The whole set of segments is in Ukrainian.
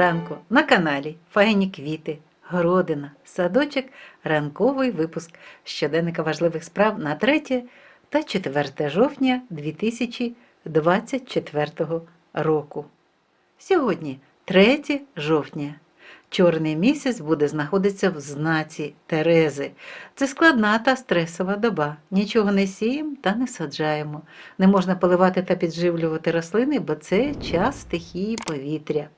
ранку на каналі Файні квіти, городина, садочок, ранковий випуск щоденника важливих справ на 3 та 4 жовтня 2024 року. Сьогодні 3 жовтня. Чорний місяць буде знаходитися в знаці Терези. Це складна та стресова доба. Нічого не сіємо та не саджаємо. Не можна поливати та підживлювати рослини, бо це час стихії повітря.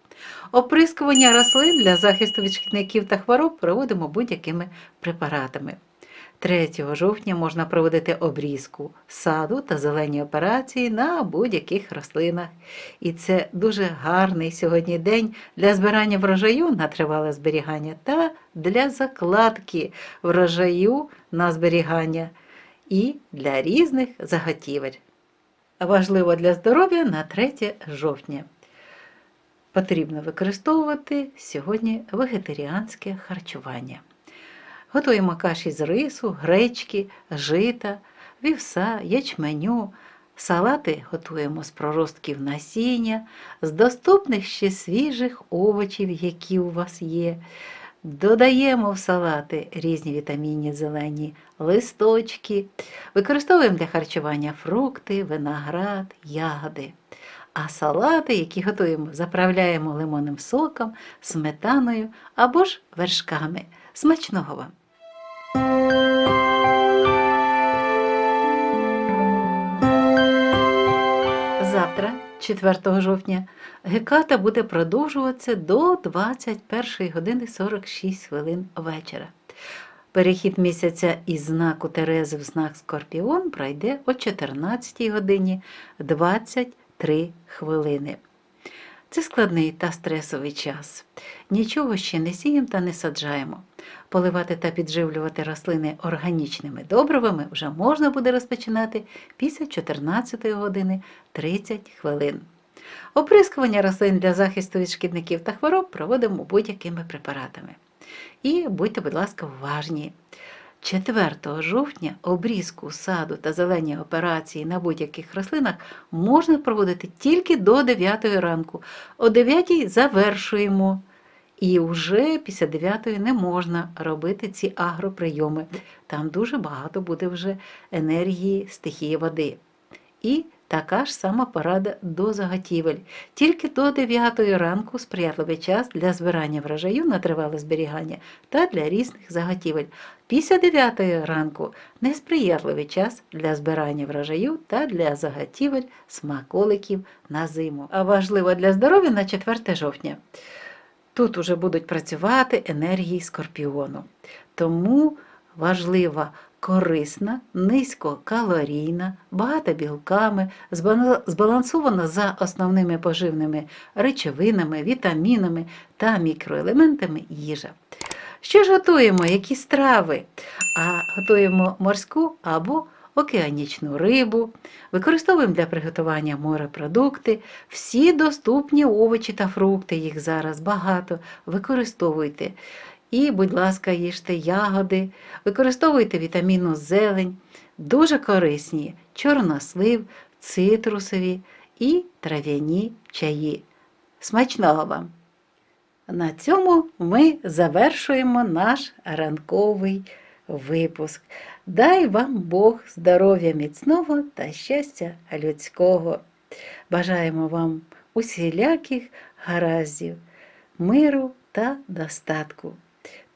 Оприскування рослин для захисту від шкідників та хвороб проводимо будь-якими препаратами. 3 жовтня можна проводити обрізку саду та зелені операції на будь-яких рослинах. І це дуже гарний сьогодні день для збирання врожаю на тривале зберігання та для закладки врожаю на зберігання і для різних заготівель. Важливо для здоров'я на 3 жовтня. Потрібно використовувати сьогодні вегетаріанське харчування. Готуємо каші з рису, гречки, жита, вівса, ячменю. Салати готуємо з проростків насіння, з доступних ще свіжих овочів, які у вас є. Додаємо в салати різні вітамінні зелені листочки, використовуємо для харчування фрукти, виноград, ягоди. А салати, які готуємо, заправляємо лимонним соком, сметаною або ж вершками. Смачного вам! Завтра, 4 жовтня, геката буде продовжуватися до 21 години 46 хвилин вечора. Перехід місяця із знаку Терези в знак Скорпіон пройде о 14 годині 23 хвилини. Це складний та стресовий час. Нічого ще не сіємо та не саджаємо. Поливати та підживлювати рослини органічними добривами вже можна буде розпочинати після 14 години 30 хвилин. Оприскування рослин для захисту від шкідників та хвороб проводимо будь-якими препаратами. І будьте, будь ласка, уважні. 4 жовтня обрізку саду та зелені операції на будь-яких рослинах можна проводити тільки до 9 ранку. О 9 завершуємо. І вже після 9 не можна робити ці агроприйоми. Там дуже багато буде вже енергії стихії води. І така ж сама порада до заготівель. Тільки до 9 ранку сприятливий час для збирання врожаю на тривале зберігання та для різних заготівель. Після 9 ранку несприятливий час для збирання врожаю та для заготівель смаколиків на зиму. А важливо для здоров'я на 4 жовтня. Тут уже будуть працювати енергії скорпіону. Тому важлива корисна, низькокалорійна, багата білками, збалансована за основними поживними речовинами, вітамінами та мікроелементами їжа. Що ж готуємо? Які страви? А готуємо морську або океанічну рибу, використовуємо для приготування морепродукти, всі доступні овочі та фрукти, їх зараз багато, використовуйте. І, будь ласка, їжте ягоди, використовуйте вітамінну зелень, дуже корисні чорнослив, цитрусові і трав'яні чаї. Смачного вам! На цьому ми завершуємо наш ранковий випуск. Дай вам Бог здоров'я міцного та щастя людського. Бажаємо вам усіляких гараздів, миру та достатку,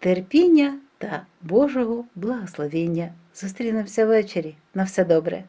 терпіння та Божого благословіння. Зустрінемося ввечері. На все добре.